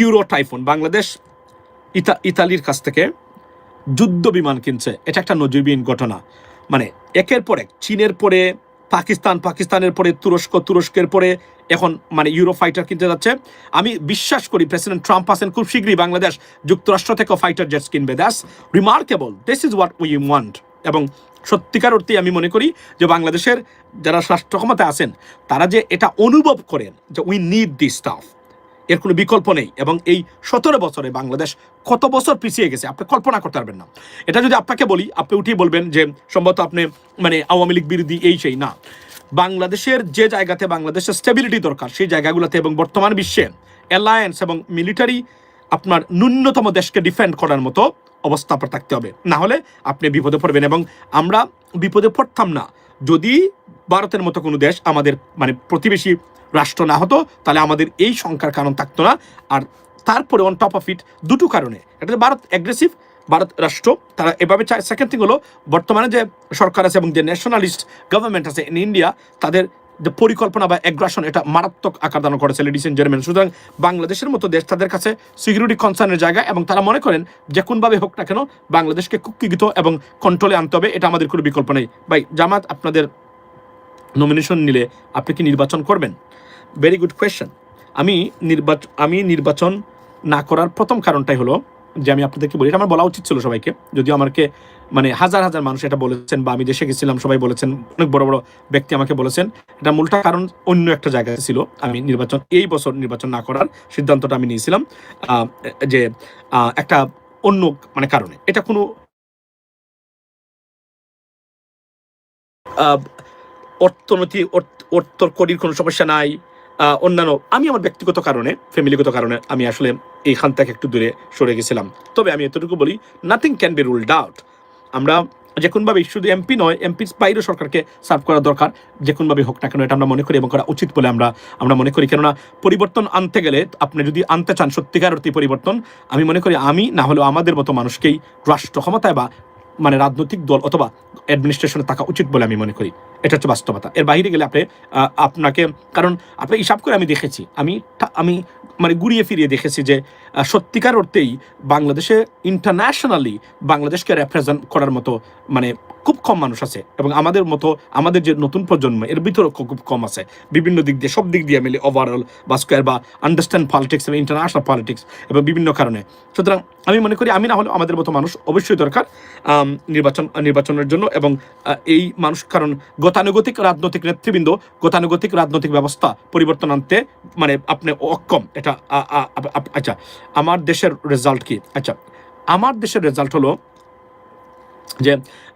Euro typhoon, Bangladesh, ইতা, ইতালির কাছ থেকে যুদ্ধ বিমান কিনছে। এটা একটা নজিরবিহীন ঘটনা। মানে একের পর এক, চীনের পরে, পাকিস্তান, পাকিস্তানের পরে, তুরস্ক, তুরস্কের পরে এখন মানে ইউরো ফাইটার কিনতে যাচ্ছে। আমি বিশ্বাস করি প্রেসিডেন্ট ট্রাম্প আছেন খুব শীঘ্রই বাংলাদেশ যুক্তরাষ্ট্র থেকেও ফাইটার জেটস কিনবে। That's remarkable this is what we want এবং সত্যিকার অর্থেই আমি মনে করি যে বাংলাদেশের যারা রাষ্ট্র ক্ষমতায় আছেন, তারা যে এটা অনুভব করেন যে উই নিড দিস স্টাফ এর কোনো বিকল্প নেই। এবং এই সতেরো বছরে বাংলাদেশ কত বছর পিছিয়ে গেছে, আপনি কল্পনা করতে পারবেন না। এটা যদি আপনাকে বলি, আপনি উঠেই বলবেন যে সম্ভবত আপনি মানে আওয়ামী লীগ বিরোধী এই সেই, না। বাংলাদেশের যে জায়গাতে বাংলাদেশের স্টেবিলিটি দরকার, সেই জায়গাগুলোতে এবং বর্তমান বিশ্বে অ্যালায়েন্স এবং মিলিটারি আপনার ন্যূনতম দেশকে ডিফেন্ড করার মতো অবস্থা আপনার থাকতে হবে। না হলে আপনি বিপদে পড়বেন এবং আমরা বিপদে পড়তাম না। যদি ভারতের মতো কোনো দেশ আমাদের মানে প্রতিবেশী রাষ্ট্র না হতো, তাহলে আমাদের এই সংখ্যার কারণ থাকতো না। আর তারপরে অন টপ অফ ইট দুটো কারণে। এটা ভারত অ্যাগ্রেসিভ ভারত রাষ্ট্র, তারা এভাবে চায়। সেকেন্ড থিং হলো, বর্তমানে যে সরকার আছে এবং যে ন্যাশনালিস্ট গভর্নমেন্ট আছে ইন ইন্ডিয়া তাদের যে পরিকল্পনা বা অ্যাগ্রাসন এটা মারাত্মক আকার ধারণ করেছে লেডিস এন্ড জেন্টলম্যান সুতরাং বাংলাদেশের মতো দেশ তাদের কাছে সিকিউরিটি কনসার্নের জায়গা এবং তারা মনে করেন যে কোনভাবে হোক না কেন বাংলাদেশকে কুক্ষিগত এবং কন্ট্রোলে আনতে হবে, এটা আমাদের কোনো বিকল্প নেই। ভাই, জামাত, আপনাদের নমিনেশন নিলে আপনি কি নির্বাচন করবেন? ভেরি গুড কোয়েশ্চেন আমি নির্বাচন আমি নির্বাচন না করার প্রথম কারণটাই হলো যে আমি আপনাদেরকে বলি, এটা আমার বলা উচিত ছিল সবাইকে। যদিও আমাকে মানে হাজার হাজার মানুষ এটা বলেছেন বা আমি দেশে গেছিলাম, সবাই বলেছেন, অনেক বড় বড় ব্যক্তি আমাকে বলেছেন। এটা মূলটা কারণ অন্য একটা জায়গায় ছিল, আমি নির্বাচন, এই বছর নির্বাচন না করার সিদ্ধান্তটা আমি নিয়েছিলাম যে একটা অন্য মানে কারণে। এটা কোনো অর্থনীতি, অর্থ- অর্থকরীর কোনো সমস্যা নাই অন্যান্য, আমি আমার ব্যক্তিগত কারণে ফ্যামিলিগত কারণে, আমি আসলে এইখান থেকে একটু দূরে সরে গেছিলাম। তবে আমি এতটুকু বলি nothing can be ruled out আমরা যে কোনোভাবে শুধু এমপি নয় এমপির বাইরেও সরকারকে সার্ভ করা দরকার যে কোনোভাবে হোক না কেন, এটা আমরা মনে করি এবং করা উচিত বলে আমরা আমরা মনে করি। কেননা পরিবর্তন আনতে গেলে আপনি যদি আনতে চান সত্যিকার অর্থে পরিবর্তন, আমি মনে করি আমি না হলেও আমাদের মতো মানুষকেই রাষ্ট্র ক্ষমতায় বা মানে রাজনৈতিক দল অথবা অ্যাডমিনিস্ট্রেশনে থাকা উচিত বলে আমি মনে করি। এটা হচ্ছে বাস্তবতা। এর বাইরে গেলে আপনি আপনাকে, কারণ আপনি হিসাব করে আমি দেখেছি, আমি আমি মানে ঘুরিয়ে ফিরিয়ে দেখেছি যে সত্যিকার অর্থেই বাংলাদেশে ইন্টারন্যাশনালি বাংলাদেশকে রেপ্রেজেন্ট করার মতো মানে খুব কম মানুষ আছে এবং আমাদের মতো, আমাদের যে নতুন প্রজন্ম, এর ভিতরে খুব কম আছে। বিভিন্ন দিক দিয়ে, সব দিক দিয়ে মিলে ওভারঅল বা স্কোয়ার বা আন্ডারস্ট্যান্ড পলিটিক্স এবং ইন্টারন্যাশনাল পলিটিক্স এবং বিভিন্ন কারণে। সুতরাং আমি মনে করি আমি না হলেও আমাদের মতো মানুষ অবশ্যই দরকার নির্বাচন, নির্বাচনের জন্য এবং এই মানুষ, কারণ গতানুগতিক রাজনৈতিক নেতৃবৃন্দ, গতানুগতিক রাজনৈতিক ব্যবস্থা পরিবর্তন আনতে মানে আপনি অক্ষম। এটা আচ্ছা আমার দেশের রেজাল্ট কি? আচ্ছা আমার দেশের রেজাল্ট হলো যে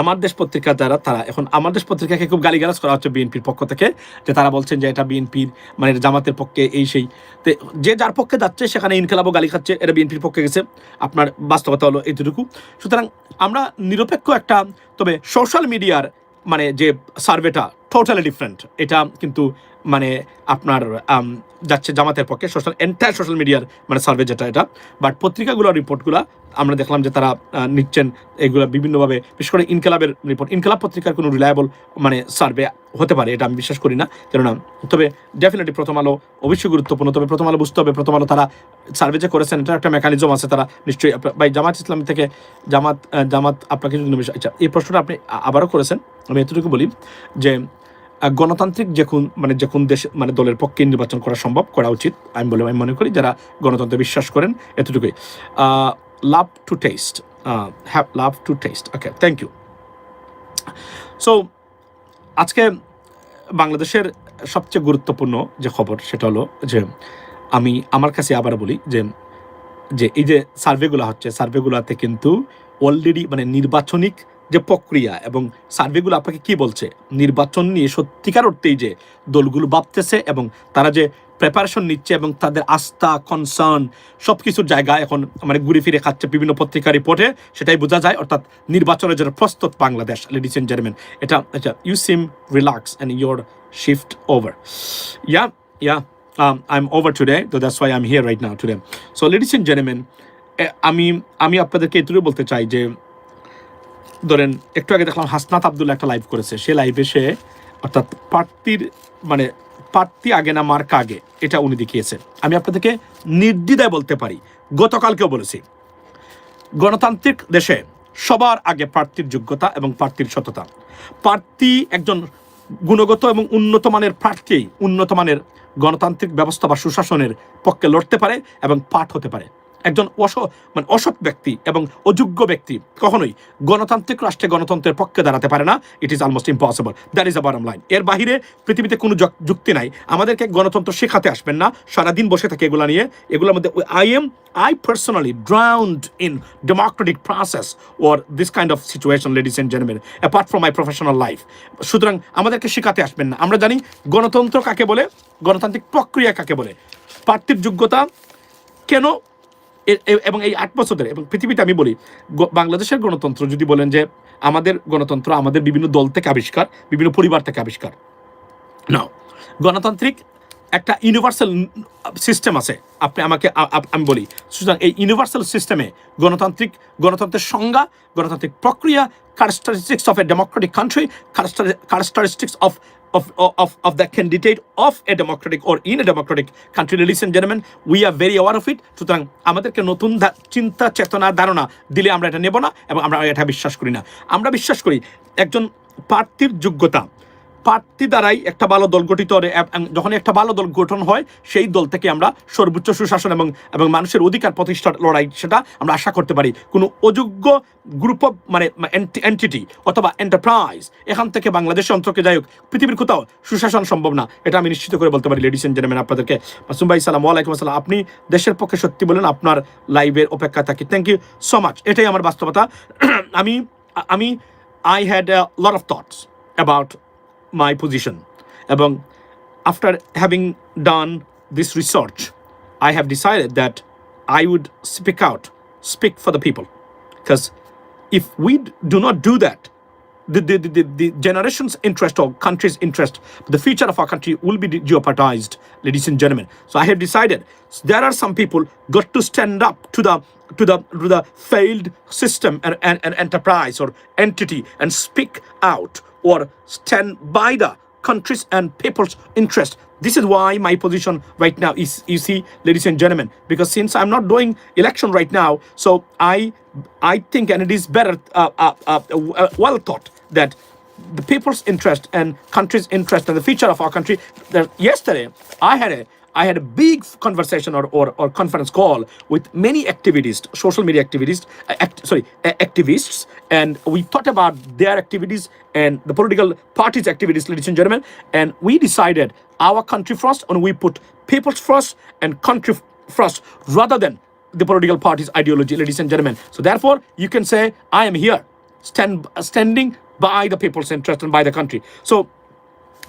আমার দেশ পত্রিকা যারা তারা এখন আমার দেশ পত্রিকাকে খুব গালিগালাজ করা হচ্ছে বিএনপির পক্ষ থেকে, যে তারা বলছেন যে এটা বিএনপির মানে জামাতের পক্ষে এই সেই। যে যার পক্ষে যাচ্ছে সেখানে ইনকালাবও গালি খাচ্ছে, এটা বিএনপির পক্ষে গেছে। আপনার বাস্তবতা হলো এইটুকু। সুতরাং আমরা নিরপেক্ষ একটা, তবে সোশ্যাল মিডিয়ার মানে যে সার্ভেটা টোটালি ডিফারেন্ট এটা কিন্তু মানে আপনার যাচ্ছে জামাতের পক্ষে সোশ্যাল এন্টায়ার সোশ্যাল মিডিয়ার মানে সার্ভে যেটা এটা। বাট পত্রিকাগুলোর রিপোর্টগুলো আমরা দেখলাম যে তারা নিচ্ছেন এগুলো বিভিন্নভাবে, বিশেষ করে ইনকালাবের রিপোর্ট ইনকালাব পত্রিকার কোনো রিলায়েবল মানে সার্ভে হতে পারে, এটা আমি বিশ্বাস করি না। কেননা, তবে ডেফিনেটলি প্রথম আলো অবশ্যই গুরুত্বপূর্ণ, তবে প্রথম আলো বুঝতে হবে, প্রথম আলো তারা সার্ভে যে করেছেন এটা একটা মেকানিজম আছে তারা নিশ্চয়ই ভাই, জামাত ইসলাম থেকে জামাত জামাত আপনাকে আচ্ছা এই প্রশ্নটা আপনি আবারও করেছেন। আমি এতটুকু বলি যে গণতান্ত্রিক যে কোন মানে যে কোন দেশ মানে দলের পক্ষে নির্বাচন করা সম্ভব, করা উচিত। আমি বলে আমি মনে করি যারা গণতন্ত্রে বিশ্বাস করেন, এতটুকুই। Love to test have love to test okay thank you so আজকে বাংলাদেশের সবচেয়ে গুরুত্বপূর্ণ যে খবর, সেটা হলো যে আমি আমার কাছে আবার বলি যে যে এই যে সার্ভেগুলো হচ্ছে সার্ভেগুলোতে কিন্তু অলরেডি মানে নির্বাচনিক যে প্রক্রিয়া এবং সার্ভেগুলো আপনাকে কি বলছে? নির্বাচন নিয়ে সত্যিকার অর্থেই যে দলগুলো ভাবতেছে এবং তারা যে প্রেপারেশন নিচ্ছে এবং তাদের আস্থা কনসার্ন সব কিছুর জায়গা এখন মানে ঘুরে ফিরে খাচ্ছে বিভিন্ন পত্রিকা রিপোর্টে সেটাই বোঝা যায়। অর্থাৎ নির্বাচনের জন্য প্রস্তুত বাংলাদেশ লেডিস এন্ড জেন্টলম্যান এটা আচ্ছা you seem relax and your shift over yeah yeah I I'm over today, so that's why I'm here right now today. So, ladies and gentlemen, uh, আমি আমি আপনাদেরকে এটুকু বলতে চাই যে ধরেন, একটু আগে দেখলাম হাসনাত আবদুল্লাহ একটা লাইভ করেছে। সে লাইভে সে, অর্থাৎ প্রার্থীর মানে প্রার্থী আগে না মার্কা আগে, এটা উনি দেখিয়েছেন। আমি আপনাদেরকে নির্দ্বিধায় বলতে পারি, গতকালকেও বলেছি। গণতান্ত্রিক দেশে সবার আগে প্রার্থীর যোগ্যতা এবং প্রার্থীর সততা। প্রার্থী একজন গুণগত এবং উন্নত মানের প্রার্থী, উন্নত মানের গণতান্ত্রিক ব্যবস্থা বা সুশাসনের পক্ষে লড়তে পারে এবং পাঠ হতে পারে। একজন অস মানে অসৎ ব্যক্তি এবং অযোগ্য ব্যক্তি কখনোই গণতান্ত্রিক রাষ্ট্রে গণতন্ত্রের পক্ষে দাঁড়াতে পারে না। It is almost impossible that is a বারম line এর বাহিরে পৃথিবীতে কোনো যক- যুক্তি নাই। আমাদেরকে গণতন্ত্র শেখাতে আসবেন না। সারাদিন বসে থাকে এগুলো নিয়ে। এগুলোর মধ্যে I am I personally drowned in democratic process or this kind of situation, ladies and gentlemen, apart from my professional life. সুতরাং আমাদেরকে শেখাতে আসবেন না। আমরা জানি গণতন্ত্র কাকে বলে? গণতান্ত্রিক প্রক্রিয়া কাকে বলে? প্রার্থীর যোগ্যতা কেন এবং এই আট বছর ধরে এবং পৃথিবীতে আমি বলি বাংলাদেশের গণতন্ত্র যদি বলেন যে আমাদের গণতন্ত্র আমাদের বিভিন্ন দল থেকে আবিষ্কার, বিভিন্ন পরিবার থেকে আবিষ্কার। নাও গণতান্ত্রিক একটা ইউনিভার্সাল সিস্টেম আছে। আপনি আমাকে আমি বলি, সুতরাং এই ইউনিভার্সাল সিস্টেমে গণতান্ত্রিক, গণতন্ত্রের সংজ্ঞা, গণতান্ত্রিক প্রক্রিয়া of a democratic country, character- characteristics of of, of, of the candidate of a democratic or in a democratic country ladies and gentlemen we are very aware of it সুতরাং আমাদেরকে নতুন চিন্তা চেতনা ধারণা দিলে আমরা এটা নেব না এবং আমরা এটা বিশ্বাস করি না আমরা বিশ্বাস করি একজন প্রার্থীর যোগ্যতা প্রার্থী দ্বারাই একটা ভালো দল গঠিত যখন একটা ভালো দল গঠন হয়, সেই দল থেকে আমরা সর্বোচ্চ সুশাসন এবং এবং মানুষের অধিকার প্রতিষ্ঠার লড়াই, সেটা আমরা আশা করতে পারি। কোনো অযোগ্য গ্রুপ অফ মানে এন্টিটি অথবা এন্টারপ্রাইজ এখান থেকে বাংলাদেশ অন্তকে যাই হোক, পৃথিবীর কোথাও সুশাসন সম্ভব না। এটা আমি নিশ্চিত করে বলতে পারি লেডিস এন্ড জেন্টলম্যান আপনাদেরকে। মাসুম ভাই, সালাম ওয়ালাইকুম আসসালাম। আপনি দেশের পক্ষে সত্যি বলেন, আপনার লাইভের অপেক্ষা থাকি। থ্যাংক ইউ সো মাচ এটাই আমার বাস্তবতা। আমি আমি I had lot of thoughts about my position. এবং after having done this research, I have decided that I would speak out, speak for the people. Because if we do not do that, the, the, the, the, generation's interest or country's interest, the future of our country will be jeopardized, ladies and gentlemen. So I have decided there are some people got to stand up to the to the to the failed system and, and, and enterprise or entity and speak out or stand by the country's and people's interest. This is why my position right now is, you see, ladies and gentlemen, because since I'm not doing election right now, so I, I think, and it is better, uh, uh, uh, uh, well thought that the people's interest and country's interest and the future of our country. That yesterday, I had a I had a big conversation or, or, or conference call with many activists, social media activists, uh, act, sorry, uh, activists, and we thought about their activities and the political parties' activities, ladies and gentlemen, and we decided our country first, and we put people's first and country first rather than the political party's ideology, ladies and gentlemen. So therefore, you can say, I am here, stand, standing by the people's interest and by the country. So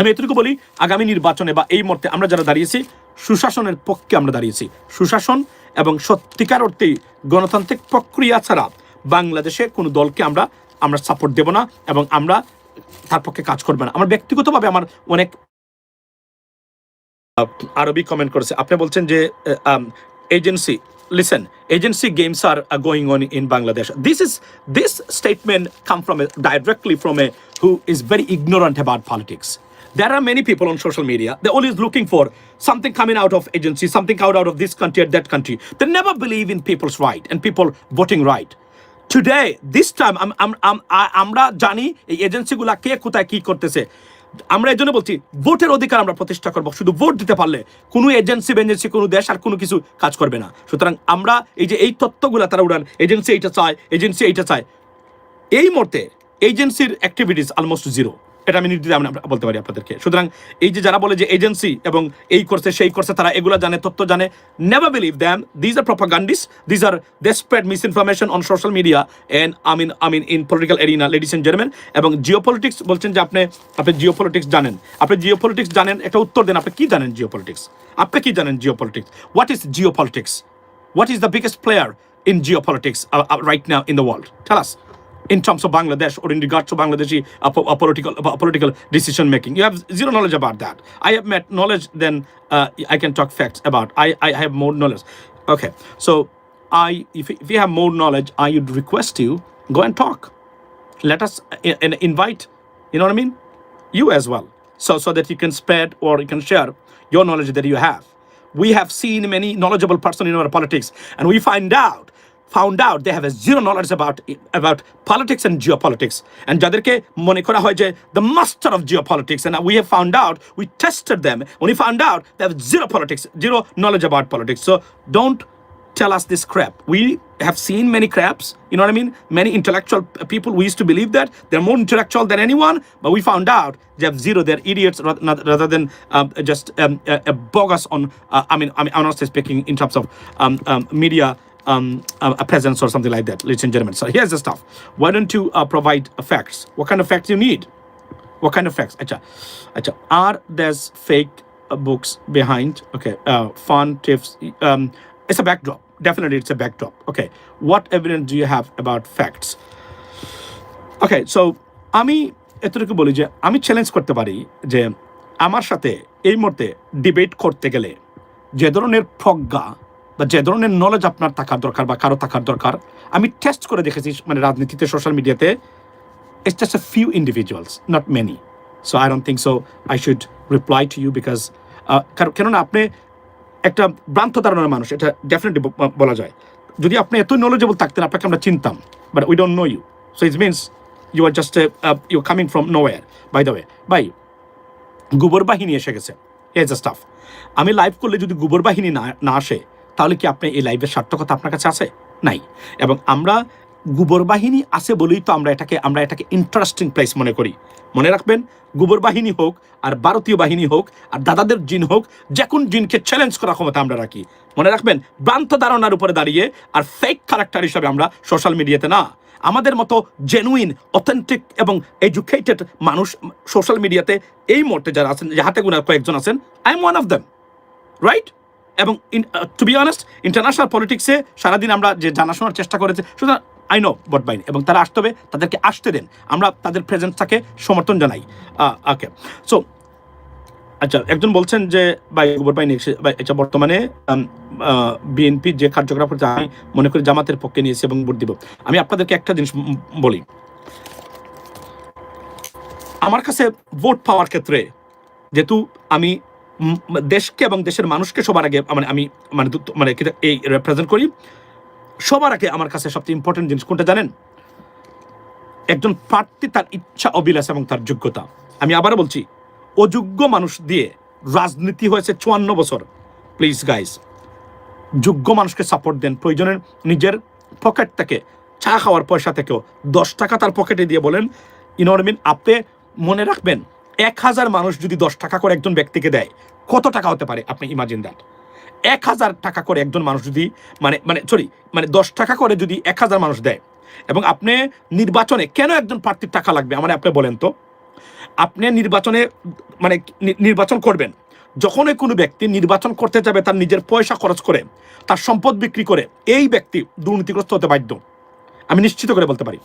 আমি এতটুকু বলি আগামী নির্বাচনে বা এই মুহূর্তে আমরা যারা দাঁড়িয়েছি সুশাসনের পক্ষে আমরা দাঁড়িয়েছি। সুশাসন এবং সত্যিকার অর্থে গণতান্ত্রিক প্রক্রিয়া ছাড়া বাংলাদেশে কোনো দলকে আমরা আমরা সাপোর্ট দেব না এবং আমরা তার পক্ষে কাজ করবে না। আমার ব্যক্তিগতভাবে আমার অনেক আরবি কমেন্ট করেছে। আপনি বলছেন যে agency listen agency games are, are going on in bangladesh. This is this statement come from a, directly a who is very ignorant about politics. There are many people on social media they're always looking for something coming out of agency something out, out of this country or that country they never believe in people's right and people voting right today this time আমরা জানি এই এজেন্সিগুলা কে কোথায় কি করতেছে আমরা এই জন্য বলছি ভোটের অধিকার আমরা প্রতিষ্ঠা করব শুধু ভোট দিতে পারলে কোনো এজেন্সি বেঞ্জেন্সি কোনো দেশ আর কোনো কিছু কাজ করবে না সুতরাং আমরা এই যে এই তত্ত্বগুলা তারা উড়ান এজেন্সি এইটা চায় এজেন্সি এইটা চায় এই মুহূর্তে এজেন্সির অ্যাক্টিভিটিস অলমোস্ট জিরো এটা আমি নির্দ্বিধায় আমরা বলতে পারি আপনাদেরকে। সুতরাং এই যে যারা বলে যে এজেন্সি এবং এই করছে সেই করছে তারা এগুলো জানে তথ্য জানে never believe them these are propagandists these are they spread misinformation on social media and I mean I mean in political arena ladies and gentleman এবং জিও পলিটিক্স বলছেন যে আপনি আপনি জিও পলিটিক্স জানেন। আপনি জিও পলিটিক্স জানেন একটা উত্তর দেন আপনি কি জানেন জিও পলিটিক্স আপনি কি জানেন geopolitics what is geopolitics What is the biggest player in geopolitics uh, uh, right now in the world? Tell. In terms of Bangladesh or in regards to Bangladeshi uh, po- uh, political uh, political decision making, you have zero knowledge about that. I have met knowledge, then uh, I can talk facts about. I I have more knowledge. Okay, so I if if you have more knowledge, I would request you go and talk. Let us uh, in- invite. You know what I mean? You as well. so so that you can spread or you can share your knowledge that you have. We have seen many knowledgeable person in our politics, and we find out found out they have a zero knowledge about about politics and geopolitics. And যাদেরকে মনে করা হয় যে the master of geopolitics, and we have found out we tested them. When we found out they have zero politics, zero knowledge about politics. So don't tell us this crap. We have seen many craps, you know what I mean? Many intellectual p- people, we used to believe that they're more intellectual than anyone, but we found out they have zero, they're idiots rather, not- rather than um, just um, a, a bogus on, uh, I mean, I mean, honestly speaking, in terms of um, um, media um, uh, a presence or something like that, ladies and gentlemen. So here's the stuff. Why don't you uh, provide uh, facts? What kind of facts you need? What kind of facts? Acha, acha. Are there's fake uh, books behind? Okay, uh, fun tips. Um, it's a backdrop. Definitely, it's a backdrop. Okay, what evidence do you have about facts? Okay so আমি এতটুকু বলি যে আমি challenge করতে পারি যে আমার সাথে এই মুহূর্তে ডিবেট করতে গেলে যে ধরনের প্রজ্ঞা বা যে ধরনের নলেজ আপনার থাকার দরকার বা কারও থাকার দরকার, আমি টেস্ট করে দেখেছি মানে রাজনীতিতে সোশ্যাল মিডিয়াতে it's just a few individuals not many so I don't think so I should reply to you কারণ- কেননা আপনি একটা ভ্রান্ত ধারণার মানুষ, এটা ডেফিনেটলি বলা যায়। যদি আপনি এত নলেজেবল থাকতেন, আপনাকে আমরা চিনতাম but we don't know you so it means you are just you coming from no war by the way by গোবর বাহিনী এসে গেছে। এজ এ স্টাফ আমি লাইভ করলে যদি গোবর বাহিনী না না আসে তাহলে কি আপনি এই লাইভের সার্থকতা আপনার কাছে আছে? নাই। এবং আমরা গোবর বাহিনী আছে বলেই তো আমরা এটাকে আমরা এটাকে ইন্টারেস্টিং প্লেস মনে করি। মনে রাখবেন গোবর বাহিনী হোক আর ভারতীয় বাহিনী হোক আর দাদাদের জিন হোক, যে কোন জিনকে চ্যালেঞ্জ করার ক্ষমতা আমরা রাখি। মনে রাখবেন, ভ্রান্ত ধারণার উপরে দাঁড়িয়ে আর ফেক ক্যারেক্টার হিসাবে আমরা সোশ্যাল মিডিয়াতে না। আমাদের মতো জেনুইন অথেন্টিক এবং এডুকেটেড মানুষ সোশ্যাল মিডিয়াতে এই মুহূর্তে যারা আছেন যে হাতে গোনা কয়েকজন আছেন I am one of them right এবং টু বি অনেস্ট ইন্টারন্যাশনাল পলিটিক্সে সারাদিন আমরা যে জানাশোনার চেষ্টা করেছি, সুতরাং আই নো বট বাইন এবং তারা আসতে হবে, তাদেরকে আসতে দেন। আমরা তাদের প্রেজেন্সটাকে সমর্থন জানাই। ওকে সো আচ্ছা একজন বলছেন যে, ভাই বাইন এটা বর্তমানে বিএনপি যে কার্যকলাপ করছে, আমি মনে করি জামাতের পক্ষে নিয়েছি এবং ভোট দিব। আমি আপনাদেরকে একটা জিনিস বলি। আমার কাছে ভোট পাওয়ার ক্ষেত্রে, যেহেতু আমি দেশকে এবং দেশের মানুষকে সবার আগে মানে আমি মানে মানে এই রেপ্রেজেন্ট করি। সবার আগে আমার কাছে সবচেয়ে ইম্পর্টেন্ট জিনিস কোনটা জানেন? একজন প্রার্থী তার ইচ্ছা অবিলাস এবং তার যোগ্যতা। আমি আবারও বলছি, অযোগ্য মানুষ দিয়ে রাজনীতি হয়েছে চুয়ান্ন বছর। প্লিজ গাইস যোগ্য মানুষকে সাপোর্ট দেন। প্রয়োজনের নিজের পকেট থেকে চা খাওয়ার পয়সা থেকেও দশ টাকা তার পকেটে দিয়ে বলেন, ইনরমিন, আপনি মনে রাখবেন এক হাজার মানুষ যদি দশ টাকা করে একজন ব্যক্তিকে দেয়, কত টাকা হতে পারে? আপনি ইমাজিন দ্যাট এক হাজার টাকা করে একজন মানুষ যদি মানে মানে সরি মানে দশ টাকা করে যদি এক হাজার মানুষ দেয়, এবং আপনি নির্বাচনে কেন একজন প্রার্থীর টাকা লাগবে? আমার আপনি বলেন তো। আপনি নির্বাচনে মানে নির্বাচন করবেন। যখনই কোনো ব্যক্তি নির্বাচন করতে যাবে, তার নিজের পয়সা খরচ করে, তার সম্পদ বিক্রি করে, এই ব্যক্তি দুর্নীতিগ্রস্ত হতে বাধ্য। আমি নিশ্চিত করে বলতে পারি।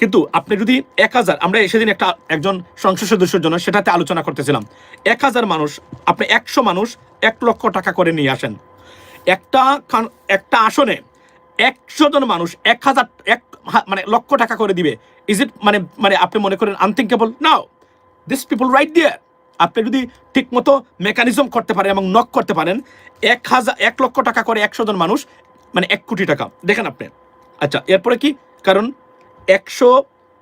কিন্তু আপনি যদি এক হাজার, আমরা সেদিন একটা একজন সংসদ সদস্যের জন্য সেটাতে আলোচনা করতেছিলাম। এক হাজার মানুষ, আপনি একশো মানুষ এক লক্ষ টাকা করে নিয়ে আসেন। একটা একটা আসনে একশো জন মানুষ এক হাজার, এক মানে লক্ষ টাকা করে দিবে। ইজ ইট মানে মানে আপনি মনে করেন unthinkable now this people right there আপনি যদি ঠিকমতো মেকানিজম করতে পারেন এবং নক করতে পারেন, এক হাজার, এক লক্ষ টাকা করে একশো জন মানুষ মানে এক কোটি টাকা। দেখেন আপনি। আচ্ছা এরপরে কি? কারণ একশো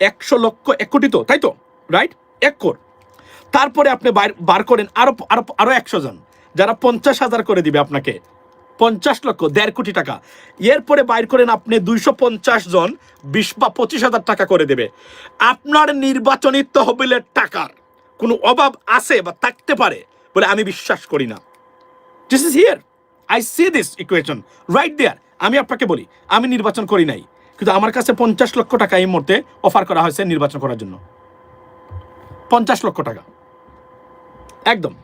একশো লক্ষ এক কোটি তো, তাই তো? রাইট এক কোট তারপরে আপনি বার করেন আরও আরও আরও একশো জন, যারা পঞ্চাশ হাজার করে দিবে আপনাকে। পঞ্চাশ লক্ষ, দেড় কোটি টাকা। এরপরে বাইর করেন আপনি দুইশো পঞ্চাশ জন, বিশ বা পঁচিশ হাজার টাকা করে দেবে। আপনার নির্বাচনী তহবিলের টাকার কোনো অভাব আছে বা থাকতে পারে বলে আমি বিশ্বাস করি না। This is here I see this equation right there আমি আপনাকে বলি, আমি নির্বাচন করি নাই। কিন্তু আমার কাছে পঞ্চাশ লক্ষ টাকা এই মুহূর্তে অফার করা হয়েছে নির্বাচন করার জন্য। পঞ্চাশ লক্ষ টাকা। একদম।